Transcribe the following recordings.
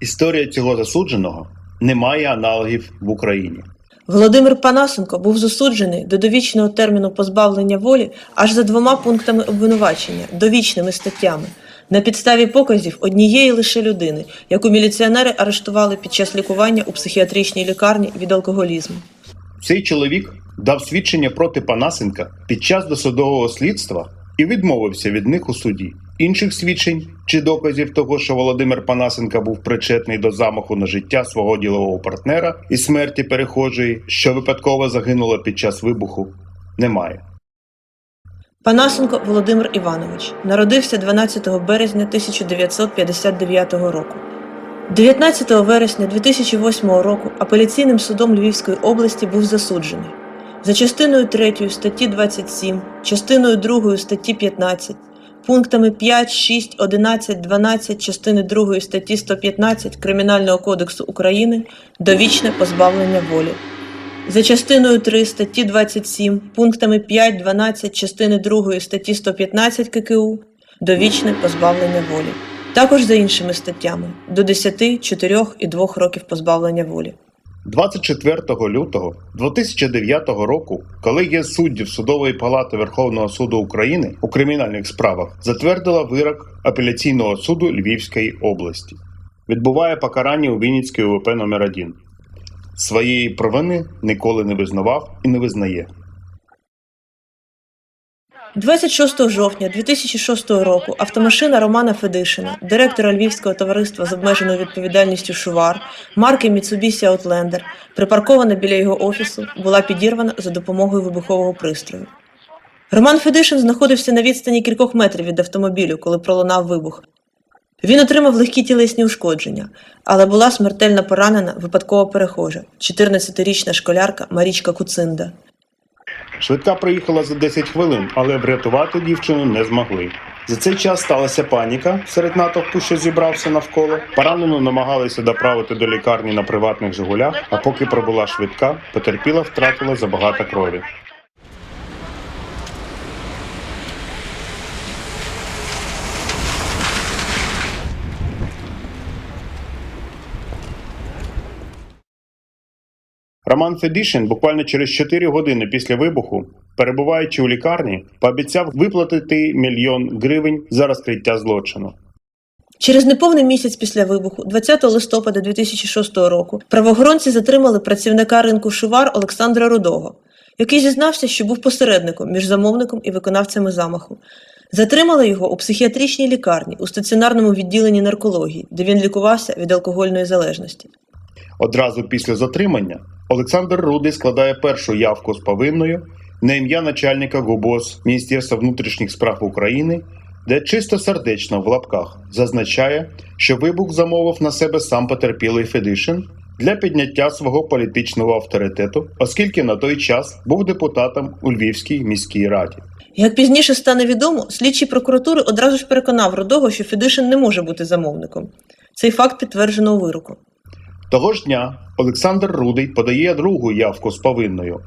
Історія цього засудженого не має аналогів в Україні. Володимир Панасенко був засуджений до довічного терміну позбавлення волі аж за двома пунктами обвинувачення довічними статтями на підставі показів однієї лише людини, яку міліціонери арештували під час лікування у психіатричній лікарні від алкоголізму. Цей чоловік дав свідчення проти Панасенка під час досудового слідства і відмовився від них у суді. Інших свідчень чи доказів того, що Володимир Панасенка був причетний до замаху на життя свого ділового партнера і смерті перехожої, що випадково загинула під час вибуху, немає. Панасенко Володимир Іванович народився 12 березня 1959 року. 19 вересня 2008 року апеляційним судом Львівської області був засуджений за частиною 3 статті 27, частиною 2 статті 15, пунктами 5, 6, 11, 12 частини 2 статті 115 Кримінального кодексу України довічне позбавлення волі. За частиною 3 статті 27, пунктами 5, 12 частини 2 статті 115 ККУ довічне позбавлення волі. Також за іншими статтями до 10, 4 і 2 років позбавлення волі. 24 лютого 2009 року колегія суддів Судової палати Верховного суду України у кримінальних справах затвердила вирок апеляційного суду Львівської області. Відбуває покарання у Вінницькій УВП номер 1 Своєї провини ніколи не визнавав і не визнає. 26 жовтня 2006 року автомашина Романа Федишина, директора Львівського товариства з обмеженою відповідальністю Шувар, марки Mitsubishi Outlander, припаркована біля його офісу, була підірвана за допомогою вибухового пристрою. Роман Федишин знаходився на відстані кількох метрів від автомобілю, коли пролунав вибух. Він отримав легкі тілесні ушкодження, але була смертельно поранена випадкова перехожа, 14-річна школярка Марічка Куцинда. Швидка приїхала за 10 хвилин, але врятувати дівчину не змогли. За цей час сталася паніка серед натовпу, що зібрався навколо. Поранену намагалися доправити до лікарні на приватних Жигулях, а поки пробула швидка, потерпіла втратила забагато крові. Роман Федишин буквально через 4 години після вибуху, перебуваючи у лікарні, пообіцяв виплатити мільйон гривень за розкриття злочину. Через неповний місяць після вибуху, 20 листопада 2006 року, правоохоронці затримали працівника ринку Шувар Олександра Рудого, який зізнався, що був посередником між замовником і виконавцями замаху. Затримали його у психіатричній лікарні у стаціонарному відділенні наркології, де він лікувався від алкогольної залежності. Одразу після затримання Олександр Рудий складає першу явку з повинною на ім'я начальника ГУБОЗ Міністерства внутрішніх справ України, де чисто сердечно в лапках зазначає, що вибух замовив на себе сам потерпілий Федишин для підняття свого політичного авторитету, оскільки на той час був депутатом у Львівській міській раді. Як пізніше стане відомо, слідчий прокуратури одразу ж переконав Рудого, що Федишин не може бути замовником. Цей факт підтверджено у вироку. Того ж дня Олександр Рудий подає другу явку з повинною,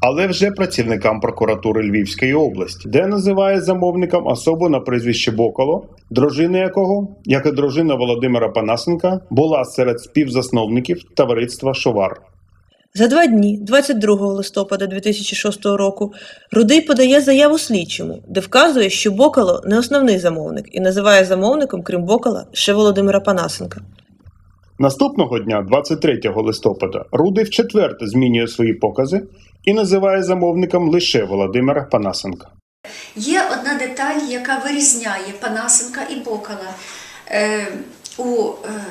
але вже працівникам прокуратури Львівської області, де називає замовником особу на прізвище Боколо, дружина якого, як і дружина Володимира Панасенка, була серед співзасновників товариства Шовар. За два дні, 22 листопада 2006 року, Рудий подає заяву слідчому, де вказує, що Бокало не основний замовник і називає замовником, крім Бокала, ще Володимира Панасенка. Наступного дня, 23 листопада, Рудий вчетверте змінює свої покази і називає замовником лише Володимира Панасенка. Є одна деталь, яка вирізняє Панасенка і Бокала. Е, у е,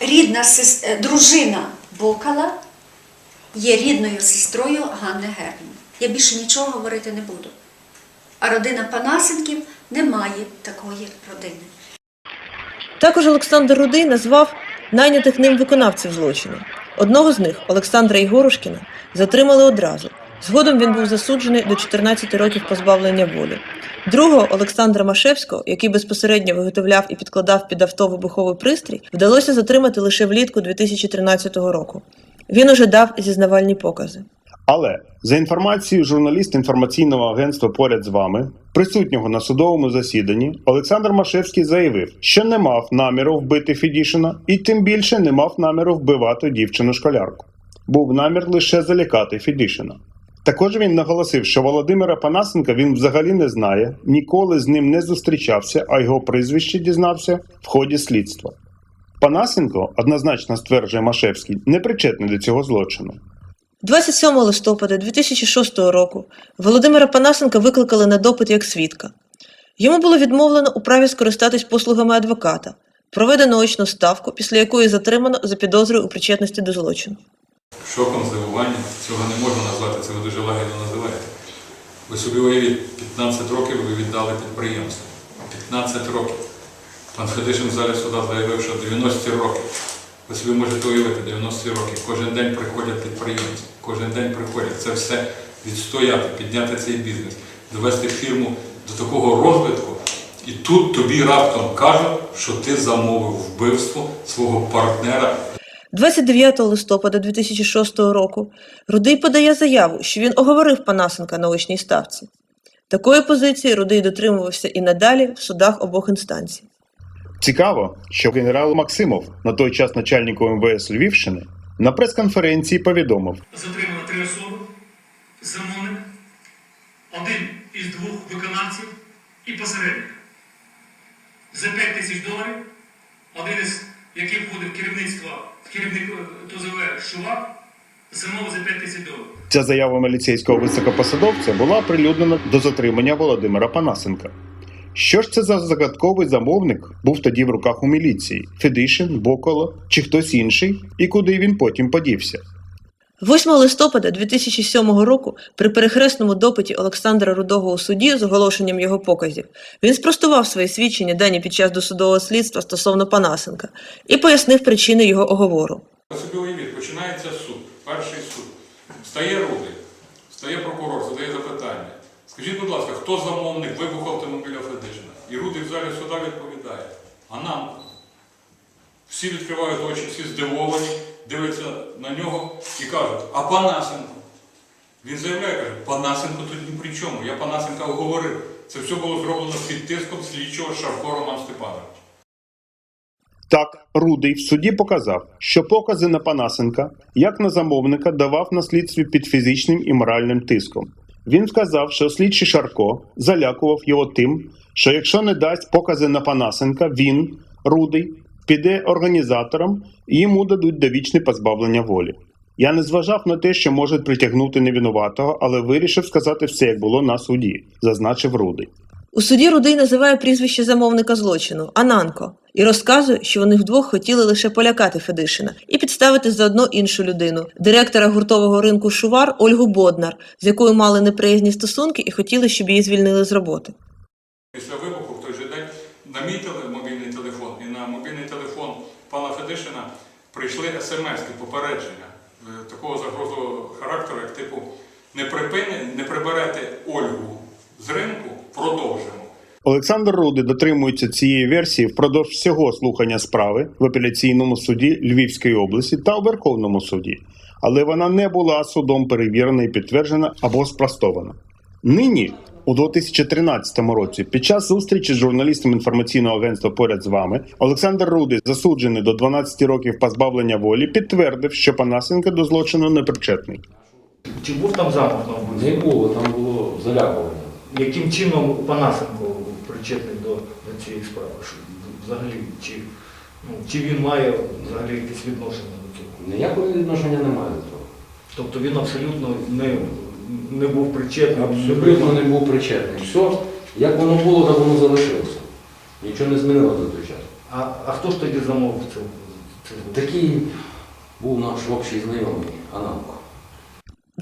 рідна сес- е, дружина Бокала є рідною сестрою Ганни Герман. Я більше нічого говорити не буду. А родина Панасенків не має такої родини. Також Олександр Рудий назвав найнятих ним виконавців злочину. Одного з них, Олександра Ігорушкіна, затримали одразу. Згодом він був засуджений до 14 років позбавлення волі. Другого Олександра Машевського, який безпосередньо виготовляв і підкладав під авто вибуховий пристрій, вдалося затримати лише влітку 2013 року. Він уже дав зізнавальні покази. Але за інформацією журналіста інформаційного агентства поряд з вами, присутнього на судовому засіданні, Олександр Машевський заявив, що не мав наміру вбити Федішина і тим більше не мав наміру вбивати дівчину-школярку. Був намір лише залякати Федішина. Також він наголосив, що Володимира Панасенка він взагалі не знає, ніколи з ним не зустрічався, а його прізвище дізнався в ході слідства. Панасенко, однозначно стверджує Машевський, не причетний до цього злочину. 27 листопада 2006 року Володимира Панасенка викликали на допит як свідка. Йому було відмовлено у праві скористатись послугами адвоката, проведено очну ставку, після якої затримано за підозрою у причетності до злочину. шоком, здивуванням. Цього не можна назвати, це ви дуже лагідно називаєте. Ви собі уявіть, 15 років ви віддали підприємство. 15 років. Пан Федишин в залі суда заявив, що 90 років. Ви собі можете уявити, 90 років. Кожен день приходять підприємці, кожен день приходять. Це все відстояти, підняти цей бізнес, довести фірму до такого розвитку. І тут тобі раптом кажуть, що ти замовив вбивство свого партнера 29 листопада 2006 року Рудий подає заяву, що він оговорив Панасенка на очній ставці. Такої позиції Рудий дотримувався і надалі в судах обох інстанцій. Цікаво, що генерал Максимов, на той час начальник МВС Львівщини, на прес-конференції повідомив, затримано три особи, замовник, один із двох виконавців і посередник. За 5 тисяч доларів, один із яких входив керівництво, керівник е, ТОЗВ Шувак, замовив за 5 тисяч доларів. ця заява міліцейського високопосадовця була оприлюднена до затримання Володимира Панасенка. Що ж це за загадковий замовник був тоді в руках у міліції? Федишин, Боколо чи хтось інший, і куди він потім подівся? 8 листопада 2007 року при перехресному допиті Олександра Рудого у суді з оголошенням його показів він спростував свої свідчення дані під час досудового слідства стосовно Панасенка і пояснив причини його оговору. Собі уявіть, починається суд, перший суд. Стає рудий, стає прокурор, задає запитання. Скажіть, будь ласка, хто замовник вибуху автомобіля Федишина? І рудий в залі суда відповідає. А нам? Всі відкривають очі, всі здивовані, дивляться на нього і кажуть, а Панасенко? Він заявляє, каже, Панасенко тут ні при чому. Я Панасенка оговорив. Це все було зроблено під тиском слідчого Шарко Роман Степанович. Так, Рудий в суді показав, що покази на Панасенка, як на замовника, давав на слідстві під фізичним і моральним тиском. Він сказав, що слідчий Шарко залякував його тим, що якщо не дасть покази на Панасенка, він, Рудий, піде організатором і йому дадуть довічне позбавлення волі. Я не зважав на те, що можуть притягнути невинуватого, але вирішив сказати все, як було на суді, зазначив Рудий. У суді Рудий називає прізвище замовника злочину Ананко і розказує, що вони вдвох хотіли лише полякати Федишина і підставити заодно іншу людину директора гуртового ринку Шувар Ольгу Боднар, з якою мали неприязні стосунки і хотіли, щоб її звільнили з роботи. Після вибуху в той же день на мій мобільний телефон і на мобільний телефон пана Федишина прийшли смс-ки, попередження е, такого загрозового характеру, як типу не припини, не приберете Ольгу з ринку, продовжимо. Олександр Руди дотримується цієї версії впродовж всього слухання справи в апеляційному суді Львівської області та у Верховному суді, але вона не була судом перевірена і підтверджена або спростована. Нині, у 2013 році, під час зустрічі з журналістом інформаційного агентства поряд з вами, Олександр Руди, засуджений до 12 років позбавлення волі, підтвердив, що Панасенко до злочину не причетний. Чи був там замах на вбивство? Не було, там було залякування. Яким чином Панасенко причетний до, до цієї справи? Що, Взагалі, чи, ну, чи він має взагалі якесь відношення до цього? Ніякого відношення немає до того. Тобто він абсолютно не, не був причетний. Абсолютно не був причетний. Все, як воно було, так воно залишилося. Нічого не змінилося до той час. А, а хто ж тоді замовив це? Такий був наш общий знайомий Ананко.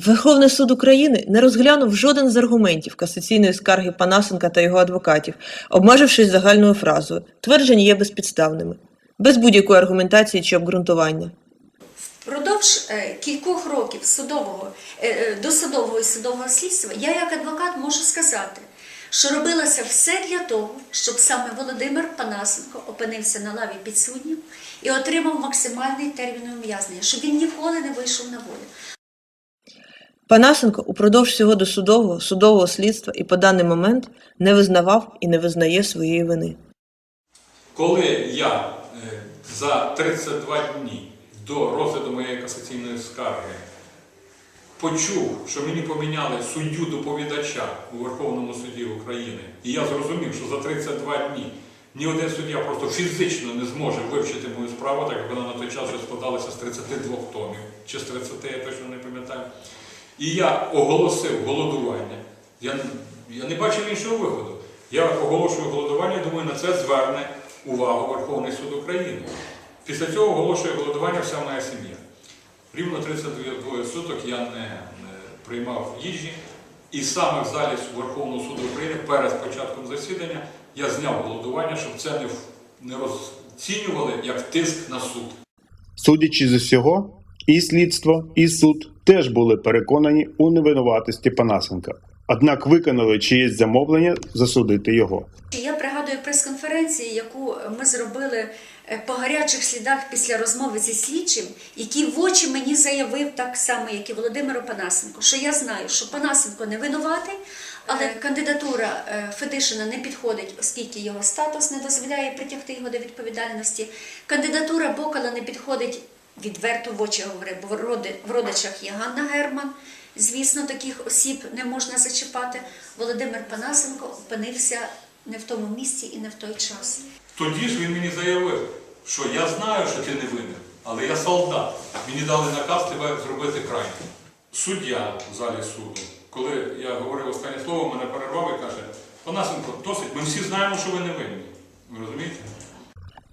Верховний суд України не розглянув жоден з аргументів касаційної скарги Панасенка та його адвокатів, обмежившись загальною фразою «твердження є безпідставними», без будь-якої аргументації чи обґрунтування. Впродовж е, кількох років судового, е, е, досудового і судового слідства я як адвокат можу сказати, що робилося все для того, щоб саме Володимир Панасенко опинився на лаві підсуднів і отримав максимальний термін ув'язнення, щоб він ніколи не вийшов на волю. Панасенко упродовж всього досудового судового слідства і по даний момент не визнавав і не визнає своєї вини. Коли я е, за 32 дні до розгляду моєї касаційної скарги почув, що мені поміняли суддю доповідача у Верховному суді України, і я зрозумів, що за 32 дні ні один суддя просто фізично не зможе вивчити мою справу, так як вона на той час вже складалася з 32 томів, чи з 30, я точно не пам'ятаю. І я оголосив голодування. Я, я не бачив іншого виходу. Я оголошую голодування, думаю, на це зверне увагу Верховний суд України. Після цього оголошує голодування вся моя сім'я. Рівно 32 суток я не, приймав їжі, і саме в залі Верховного суду України перед початком засідання я зняв голодування, щоб це не розцінювали як тиск на суд. Судячи з усього, і слідство, і суд теж були переконані у невинуватості Панасенка, однак виконали чиєсь замовлення засудити його. Я пригадую прес-конференцію, яку ми зробили е, по гарячих слідах після розмови зі слідчим, який в очі мені заявив так само, як і Володимиру Панасенко, що я знаю, що Панасенко не винуватий, але кандидатура е, Федишина не підходить, оскільки його статус не дозволяє притягти його до відповідальності. Кандидатура Бокала не підходить відверто в очі говорив, бо в родичах є Ганна Герман. Звісно, таких осіб не можна зачіпати. Володимир Панасенко опинився не в тому місці і не в той час. Тоді ж він мені заявив, що я знаю, що ти не винен, але я солдат. Мені дали наказ тебе зробити крайнім. Суддя в залі суду, коли я говорив останнє слово, мене перервав і каже: Панасенко, досить, ми всі знаємо, що ви не винні. Ви розумієте?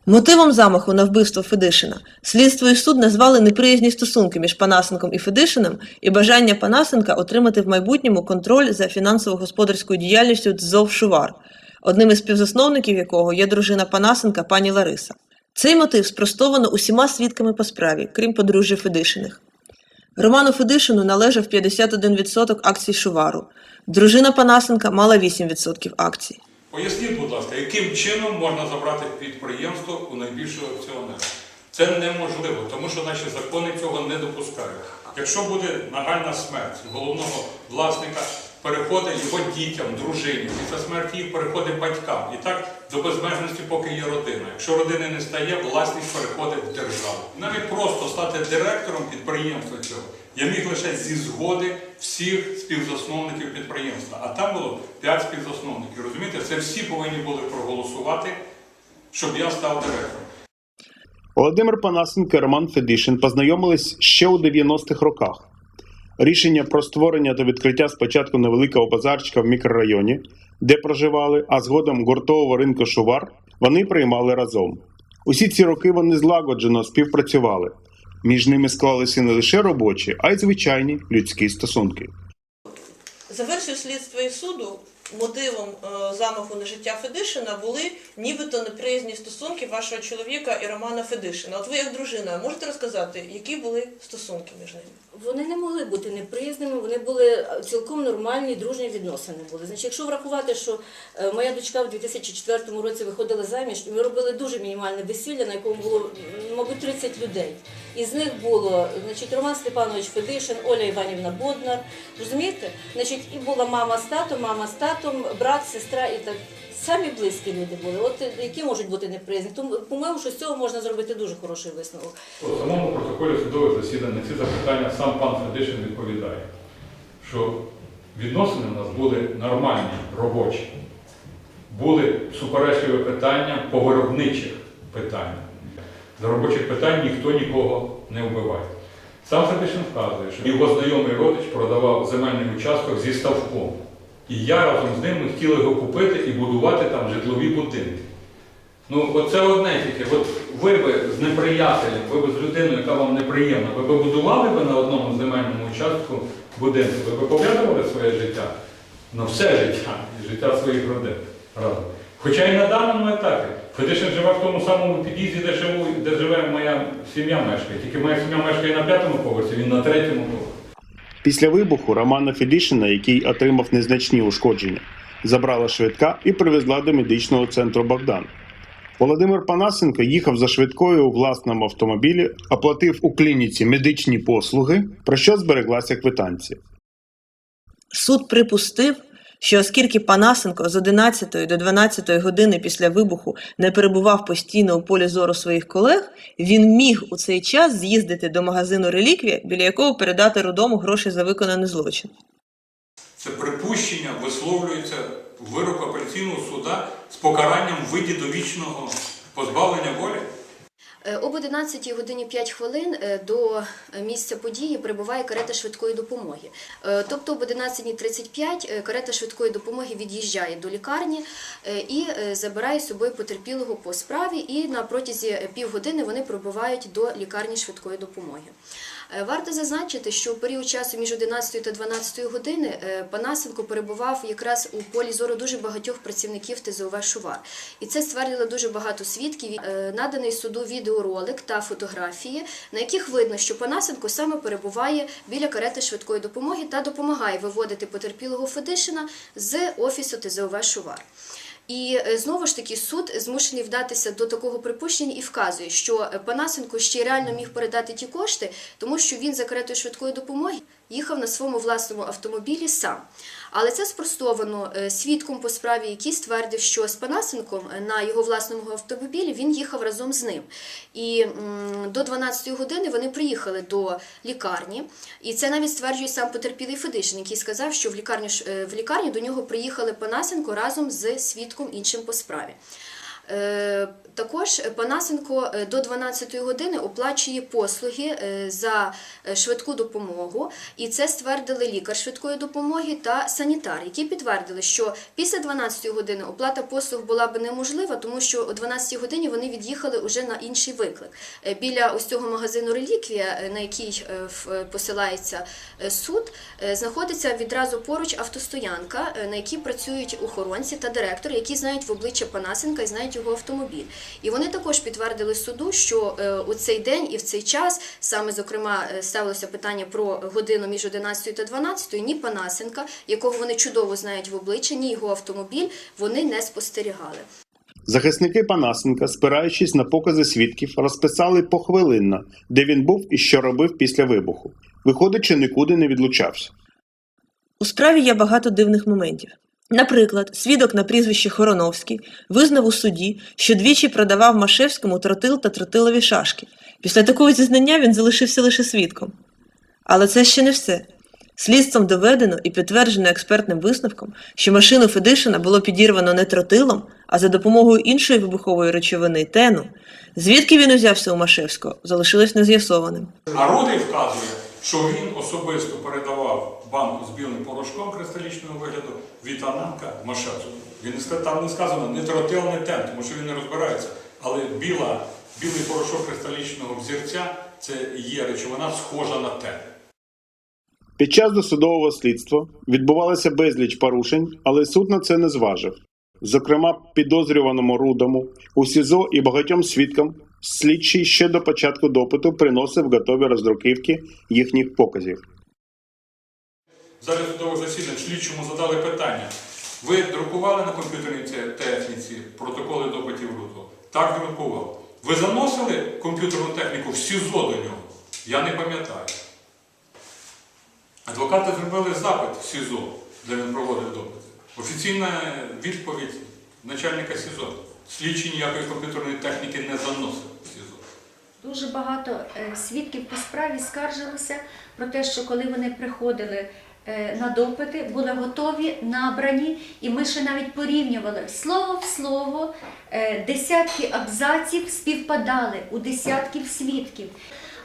Мотивом замаху на вбивство Федишина слідство і суд назвали неприязні стосунки між Панасенком і Федишиним і бажання Панасенка отримати в майбутньому контроль за фінансово-господарською діяльністю ТЗОВ Шувар, одним із співзасновників якого є дружина Панасенка пані Лариса. Цей мотив спростовано усіма свідками по справі, крім подружжя Федишиних. Роману Федишину належав 51% акцій Шувару. Дружина Панасенка мала 8% акцій. Поясніть, будь ласка, яким чином можна забрати підприємство у найбільшого акціонера? Це неможливо, тому що наші закони цього не допускають. Якщо буде нагальна смерть головного власника, переходить його дітям, дружині, після смерті їх переходить батькам. І так до безмежності, поки є родина. Якщо родини не стає, власність переходить в державу. Навіть просто стати директором підприємства цього я міг лише зі згоди всіх співзасновників підприємства. А там було 5 співзасновників. Розумієте, це всі повинні були проголосувати, щоб я став директором. Володимир Панасенко і Роман Федишин познайомились ще у 90-х роках. Рішення про створення та відкриття спочатку невеликого базарчика в мікрорайоні, де проживали, а згодом гуртового ринку Шувар, вони приймали разом. Усі ці роки вони злагоджено співпрацювали. Між ними склалися не лише робочі, а й звичайні людські стосунки. Завершив слідство і суду, мотивом е, замаху на життя Федишина були нібито неприязні стосунки вашого чоловіка і Романа Федишина. От ви як дружина можете розказати, які були стосунки між ними? Вони не могли бути неприязними, вони були цілком нормальні, дружні відносини були. Значить, якщо врахувати, що е, моя дочка в 2004 році виходила заміж, і ми робили дуже мінімальне весілля, на якому було, мабуть, 30 людей. Із них було значить, Роман Степанович Федишин, Оля Іванівна Боднар. Розумієте? Значить, і була мама з татом, мама з татом, брат, сестра і так. Самі близькі люди були. От які можуть бути неприязні. Тому, по-моєму, що з цього можна зробити дуже хороший висновок. У самому протоколі судових засідань на ці запитання сам пан Федишин відповідає, що відносини в нас були нормальні, робочі. Були суперечливі питання по виробничих питаннях. За робочих питань ніхто нікого не вбиває. Сам Федишин вказує, що його знайомий родич продавав земельний участок зі ставком. І я разом з ним ми хотіли його купити і будувати там житлові будинки. Ну, оце одне тільки. От ви би з неприятелем, ви би з людиною, яка вам неприємна, ви би будували би на одному земельному участку будинок, ви би пов'язували своє життя на все життя і життя своїх родин разом. Хоча і на даному етапі. Федишин живе в тому самому під'їзді, де, живу, де живе моя сім'я мешкає. Тільки моя сім'я мешкає на п'ятому поверсі, він на третьому поверсі. Після вибуху Романа Федішина, який отримав незначні ушкодження, забрала швидка і привезла до медичного центру Богдан. Володимир Панасенко їхав за швидкою у власному автомобілі, оплатив у клініці медичні послуги, про що збереглася квитанція. Суд припустив, що оскільки Панасенко з 11 до 12 години після вибуху не перебував постійно у полі зору своїх колег, він міг у цей час з'їздити до магазину Реліквія, біля якого передати родому гроші за виконаний злочин. Це припущення висловлюється в вироку апеляційного суда з покаранням виді довічного позбавлення волі. Е, Об 11 годині 5 хвилин е, до місця події прибуває карета швидкої допомоги. Е, Тобто об 11.35 е, карета швидкої допомоги від'їжджає до лікарні е, і е, забирає з собою потерпілого по справі, і на протязі е, півгодини вони прибувають до лікарні швидкої допомоги. Е, Варто зазначити, що в період часу між 11 та 12 години е, Панасенко перебував якраз у полі зору дуже багатьох працівників ТЗОВ Шувар. І це ствердило дуже багато свідків. Е, Наданий суду відеоролик та фотографії, на яких видно, що Панасенко саме перебуває біля карети швидкої допомоги та допомагає виводити потерпілого Федишина з офісу ТЗОВ Шувар. І е, знову ж таки суд змушений вдатися до такого припущення і вказує, що е, Панасенко ще реально міг передати ті кошти, тому що він за каретою швидкої допомоги їхав на своєму власному автомобілі сам. Але це спростовано е, свідком по справі, який ствердив, що з Панасенком е, на його власному автомобілі він їхав разом з ним. І до 12 години вони приїхали до лікарні, і це навіть стверджує сам потерпілий Федишин, який сказав, що в лікарню ж- е, в лікарню до нього приїхали Панасенко разом з свідком іншим по справі. Також Панасенко е, до 12 години оплачує послуги е, за е, швидку допомогу, і це ствердили лікар швидкої допомоги та санітар, які підтвердили, що після 12 години оплата послуг була б неможлива, тому що о 12 годині вони від'їхали уже на інший виклик. Біля ось цього магазину Реліквія, на який посилається суд, знаходиться відразу поруч автостоянка, на якій працюють охоронці та директори, які знають в обличчя Панасенка і знають його автомобіль. І вони також підтвердили суду, що е, у цей день і в цей час, саме зокрема, е, ставилося питання про годину між 11 та 12, ні Панасенка, якого вони чудово знають в обличчя, ні його автомобіль, вони не спостерігали. Захисники Панасенка, спираючись на покази свідків, розписали похвилинно, де він був і що робив після вибуху. Виходить, що нікуди не відлучався. У справі є багато дивних моментів. Наприклад, свідок на прізвище Хороновський визнав у суді, що двічі продавав Машевському тротил та тротилові шашки. Після такого зізнання він залишився лише свідком. Але це ще не все. Слідством доведено і підтверджено експертним висновком, що машину Федишина було підірвано не тротилом, а за допомогою іншої вибухової речовини тену. Звідки він узявся у Машевського, залишилось нез'ясованим. А Рудий вказує, що він особисто передавав банку з білим порошком кристалічного вигляду від Ананка. Він там не сказано не тротил, не тен, тому що він не розбирається. Але біла, білий порошок кристалічного взірця це є речовина схожа на тен. Під час досудового слідства відбувалося безліч порушень, але суд на це не зважив. Зокрема, підозрюваному Рудому у СІЗО і багатьом свідкам слідчий ще до початку допиту приносив готові роздруківки їхніх показів. Зараз судового засідання слідчому задали питання. Ви друкували на комп'ютерній техніці протоколи допитів Рудого? Так, друкував. Ви заносили комп'ютерну техніку в СІЗО до нього? Я не пам'ятаю. Адвокати зробили запит в СІЗО, де він проводив допити. Офіційна відповідь начальника СІЗО. Слідчі ніякої комп'ютерної техніки не заносив в СІЗО. Дуже багато е, свідків по справі скаржилися про те, що коли вони приходили на допити, були готові, набрані, і ми ще навіть порівнювали слово в слово, е, десятки абзаців співпадали у десятків свідків.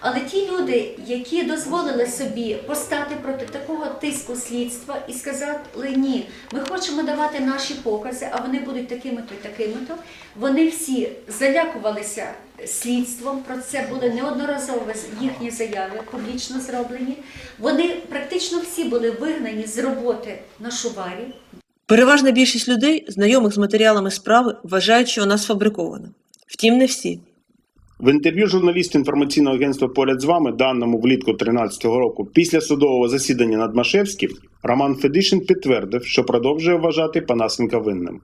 Але ті люди, які дозволили собі постати проти такого тиску слідства і сказали ні, ми хочемо давати наші покази, а вони будуть такими-то і такими-то, вони всі залякувалися слідством. Про це були неодноразово їхні заяви публічно зроблені. Вони практично всі були вигнані з роботи на шуварі. Переважна більшість людей, знайомих з матеріалами справи, вважають, що вона сфабрикована. Втім, не всі. В інтерв'ю журналісту інформаційного агентства поряд з вами, даному влітку 2013 року, після судового засідання над Машевським, Роман Федишин підтвердив, що продовжує вважати Панасенка винним.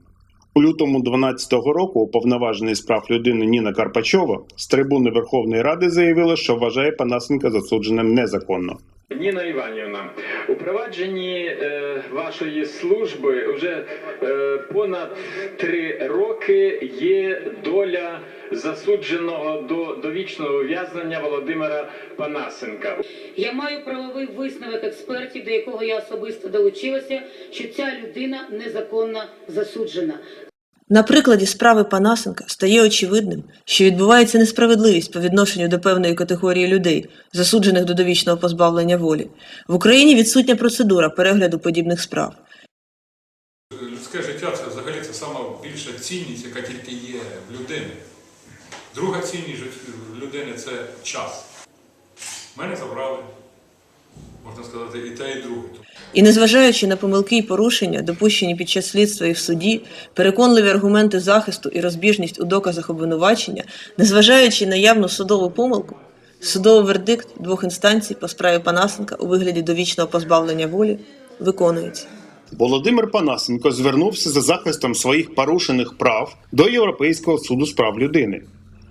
У лютому 2012 року уповноважений з прав людини Ніна Карпачова з трибуни Верховної Ради заявила, що вважає Панасенка засудженим незаконно. Ніна Іванівна, у провадженні е, вашої служби вже е, понад три роки є доля засудженого до довічного ув'язнення Володимира Панасенка. Я маю правовий висновок експертів, до якого я особисто долучилася, що ця людина незаконно засуджена. На прикладі справи Панасенка стає очевидним, що відбувається несправедливість по відношенню до певної категорії людей, засуджених до довічного позбавлення волі. В Україні відсутня процедура перегляду подібних справ. Людське життя це взагалі це сама більша цінність, яка тільки є в людини. Друга цінність людини це час. Мене забрали, можна сказати, і те, і друге. І незважаючи на помилки і порушення, допущені під час слідства і в суді, переконливі аргументи захисту і розбіжність у доказах обвинувачення, незважаючи на явну судову помилку, судовий вердикт двох інстанцій по справі Панасенка у вигляді довічного позбавлення волі виконується. Володимир Панасенко звернувся за захистом своїх порушених прав до Європейського суду з прав людини.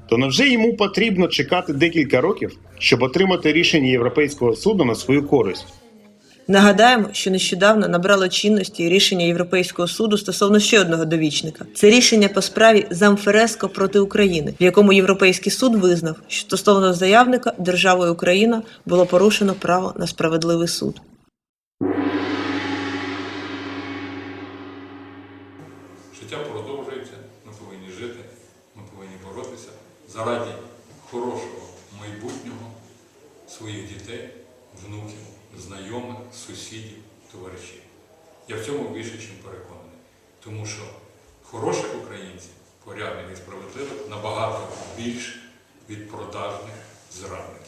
То невже йому потрібно чекати декілька років, щоб отримати рішення Європейського суду на свою користь? Нагадаємо, що нещодавно набрало чинності рішення Європейського суду стосовно ще одного довічника. Це рішення по справі Замфереско проти України, в якому Європейський суд визнав, що стосовно заявника державою Україна було порушено право на справедливий суд. Заради хорошого майбутнього своїх дітей, внуків, знайомих, сусідів, товаришів. Я в цьому більше, ніж переконаний. Тому що хороших українців, порядних і справедливих набагато більше від продажних зрадників.